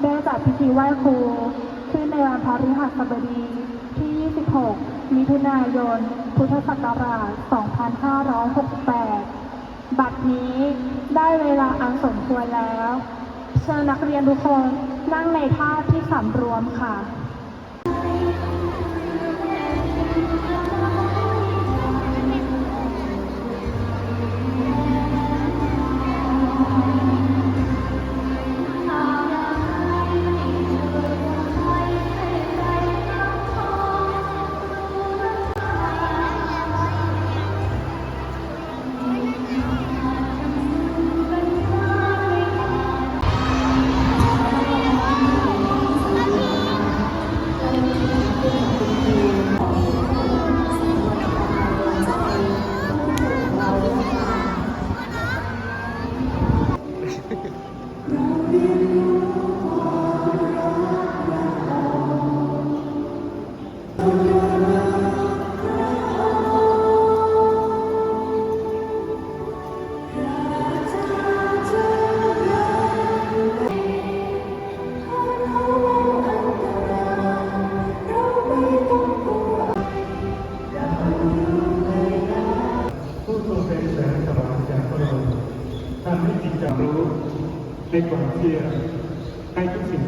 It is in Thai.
เริ่มจากพิธีไหว้ครูขึ้นในวันพฤหัสบดีที่ 26 มิถุนายน พุทธศักราช 2568 บัดนี้ได้เวลาอันสมควรแล้ว เชิญนักเรียนทุกคนนั่งในท่าที่สำรวมค่ะ ทรงเป็นแสงสว่างจากพระองค์ทำให้จิตใจรู้ในความเชื่อให้ทุกสิ่ง